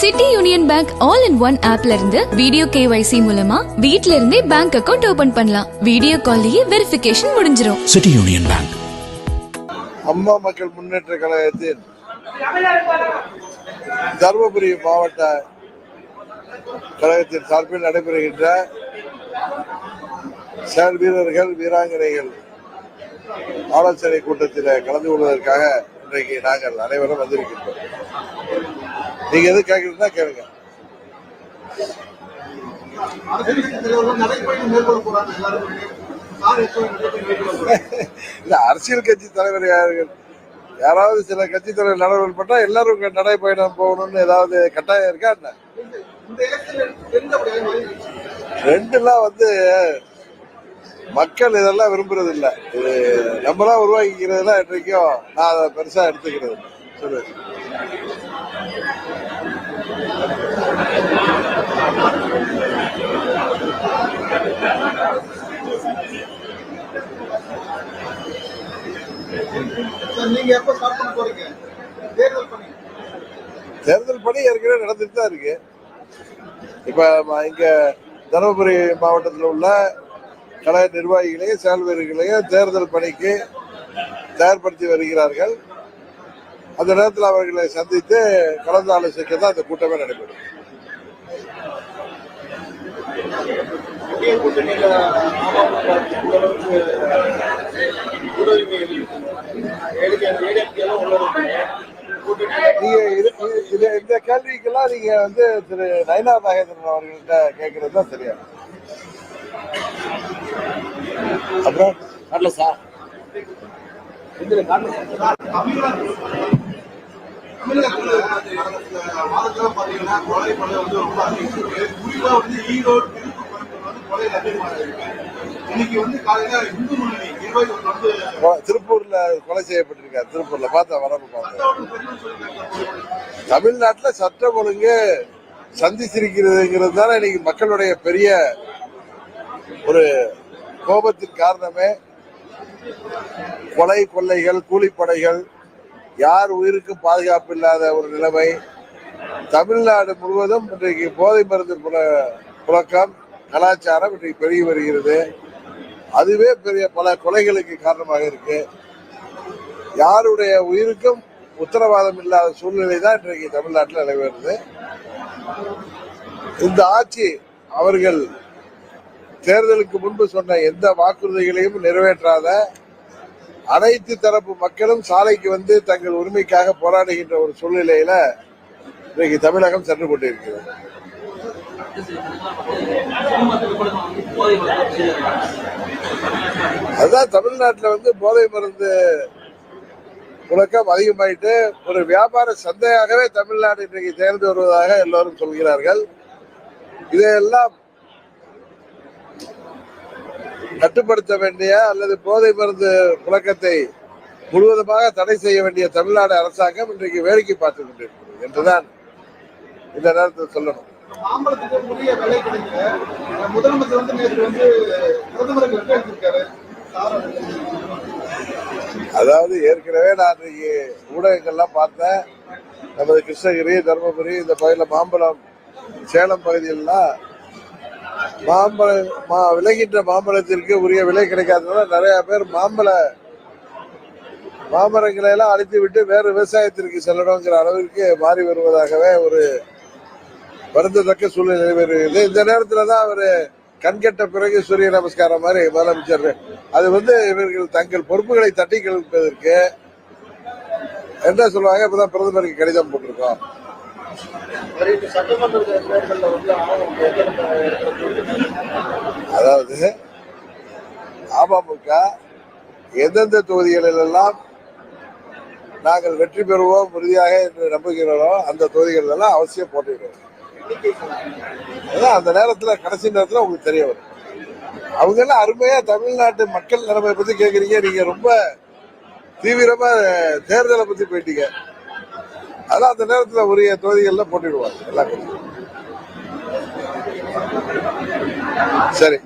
City Union Bank all in one ஆப்ல இருந்து video KYC மூலமா வீட்ல இருந்தே பேங்க் அக்கவுண்ட் ஓபன் பண்ணலாம். வீடியோ கால்லயே வெரிஃபிகேஷன் முடிஞ்சிரும். City Union Bank. Amma Makkal Munnetra கழகத்தின் தருமபுரி மாவட்ட கழகத்தின் சார்பில் நடைபெறுகின்ற செயல் வீரர்கள் வீராங்கனைகள் ஆலோசனை கூட்டத்தில் கலந்து கொள்வதற்காக இன்றைக்கு நாங்கள் அனைவரும் வந்திருக்கின்றோம். நீங்க எது கேட்கறதுனா கேளுங்க. இல்ல அரசியல் கட்சி தலைவர் யார்கள் யாராவது சில கட்சி தலைவர் நடவடிக்கை பண்ணா எல்லாரும் நடைபயணம் போகணும்னு ஏதாவது கட்டாயம் இருக்கா என்ன? ரெண்டுலாம் வந்து மக்கள் இதெல்லாம் விரும்புறது இல்ல இது நம்மளா உருவாக்கிக்கிறதுலாம் இன்றைக்கும் நான் அதை பெருசா எடுத்துக்கிறது இல்ல. தேர்தல் பணி. ஏற்கனவே நடந்துட்டு தான் இருக்கு. இப்ப இங்க தருமபுரி மாவட்டத்தில் உள்ள கழக நிர்வாகிகளையும் செயல்வீரர்களையும் தேர்தல் பணிக்கு தயார்படுத்தி வருகிறார்கள். அந்த நேரத்தில் அவர்களை சந்தித்து கலந்து ஆலோசிக்க தான் அந்த கூட்டமே நடைபெறும். இந்த நீங்க இது- இது- இந்த கேள்விக்கெல்லாம் நீங்க வந்து திரு நயனா நாகேந்திரன் அவர்கள்ட்ட கேட்கறது தான் சரியா? அப்புறம்? சார். தமிழகத்துல நடந்த மாதத்துல பாத்தீங்கன்னா கொலை கொலை வந்து ரொம்ப அதிகம். இருக்கு குறிப்பா வந்து ஈரோடு திருப்பூர் கோயம்புத்தூர் வந்து கொலை அதிகமாக இருக்கு இன்னைக்கு வந்து காலையில இந்து முன்னணி நிர்வாகிகள் வந்து கொ- திருப்பூர்ல கொலை செய்யப்பட்டிருக்காரு. திருப்பூர்ல பார்த்தா வரப்பு பார்த்தேன் தமிழ்நாட்டுல சட்டம் ஒழுங்கு சந்திச்சிருக்கிறதுங்கிறது தானே இன்னைக்கு மக்களுடைய பெரிய ஒரு கோபத்தின் காரணமே. கொலை கொள்ளைகள் கூலிப்படைகள் யார் உயிருக்கும் பாதுகாப்பு இல்லாத ஒரு நிலைமை? தமிழ்நாடு முழுவதும் இன்றைக்கு போதை மருந்து புல- புழக்கம் கலாச்சாரம் இன்றைக்கு பெருகி வருகிறது. அதுவே பெரிய பல கொலைகளுக்கு காரணமாக இருக்கு. யாருடைய உயிருக்கும் உத்தரவாதம் இல்லாத சூழ்நிலை தான் இன்றைக்கு தமிழ்நாட்டில் நிலவுகிறது இந்த ஆட்சி அவர்கள் தேர்தலுக்கு முன்பு சொன்ன எந்த வாக்குறுதிகளையும் நிறைவேற்றாத அனைத்து தரப்பு மக்களும் சாலைக்கு வந்து தங்கள் உரிமைக்காக போராடுகின்ற ஒரு சூழ்நிலையில இன்றைக்கு தமிழகம் சென்று கொண்டிருக்கிறது. அதுதான் தமிழ்நாட்டில் வந்து போதை மருந்து புழக்கம் அதிகமாயிட்டு ஒரு வியாபார சந்தையாகவே தமிழ்நாடு இன்றைக்கு தேர்ந்து வருவதாக எல்லோரும் சொல்கிறார்கள். இதையெல்லாம் கட்டுப்படுத்த வேண்டிய அல்லது போதை மருந்து புழக்கத்தை முழுவதுமாக தடை செய்ய வேண்டிய தமிழ்நாடு அரசாங்கம் இன்றைக்கு வேடிக்கை பார்த்துக் கொண்டிருக்கிறது என்றுதான் இந்த நேரத்தில் சொல்லணும். அதாவது ஏற்கனவே நான் இன்னைக்கு ஊடகங்கள்லாம் பார்த்தேன். நமது கிருஷ்ணகிரி தருமபுரி இந்த பகுதியில் மாம்பழம் சேலம் பகுதியிலலாம் மாம்பழம் மா விளைகின்ற மாம்பழத்திற்கு உரிய விலை கிடைக்காதனால நிறைய பேர் மாம்பழ மாமரங்களை எல்லாம் அழித்து விட்டு வேறு விவசாயத்திற்கு செல்லணுங்கிற அளவிற்கு மாறி வருவதாகவே ஒரு வருந்தத்தக்க சூழ்நிலை நிலவுகிறது இந்த நேரத்துல தான் அவர் கண்கட்ட பிறகு சூரிய நமஸ்காரம் மாதிரி முதலமைச்சர் அது வந்து இவர்கள் தங்கள் பொறுப்புகளை தட்டி கழிப்பதற்கு என்ன சொல்லுவாங்க? இப்பதான் பிரதமருக்கு கடிதம் போட்டிருக்கோம். அதாவது அமமுக எந்தெந்த தொகுதிகளிலெல்லாம் நாங்கள் வெற்றி பெறுவோம் உறுதியாக என்று நம்புகிறோமோ அந்த தொகுதிகள் எல்லாம் அவசியம் போட்டிடுவோம் அந்த நேரத்துல கடைசி நேரத்துல உங்களுக்கு தெரிய வரும். அவங்க எல்லாம் அருமையா தமிழ்நாட்டு மக்கள் நிலைமை பத்தி கேக்குறீங்க. நீங்க ரொம்ப தீவிரமா தேர்தலை பத்தி போயிட்டீங்க. அதெல்லாம் அந்த நேரத்தில் உரிய தொகுதிகளில் போட்டிடுவாங்க எல்லா கட்சியும். சரி.